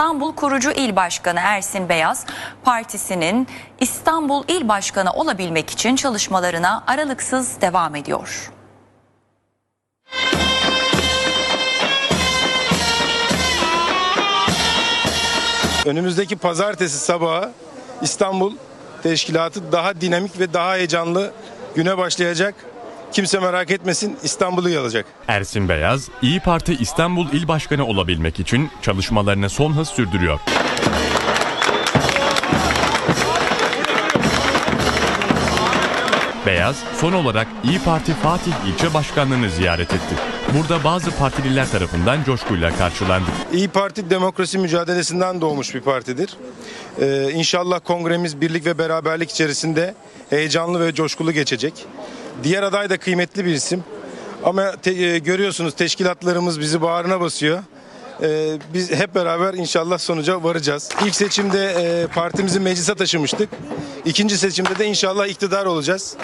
İstanbul kurucu il başkanı Ersin Beyaz, partisinin İstanbul il başkanı olabilmek için çalışmalarına aralıksız devam ediyor. Önümüzdeki pazartesi sabahı İstanbul Teşkilatı daha dinamik ve daha heyecanlı güne başlayacak. Kimse merak etmesin İstanbul'u alacak. Ersin Beyaz, İyi Parti İstanbul İl Başkanı olabilmek için çalışmalarını son hız sürdürüyor. Beyaz, son olarak İyi Parti Fatih ilçe başkanlığını ziyaret etti. Burada bazı partililer tarafından coşkuyla karşılandı. İyi Parti demokrasi mücadelesinden doğmuş bir partidir. Ee, inşallah kongremiz birlik ve beraberlik içerisinde heyecanlı ve coşkulu geçecek. Diğer aday da kıymetli bir isim. Ama te- e, görüyorsunuz teşkilatlarımız bizi bağrına basıyor. Ee, biz hep beraber inşallah sonuca varacağız. İlk seçimde e, partimizi meclise taşımıştık. İkinci seçimde de inşallah iktidar olacağız.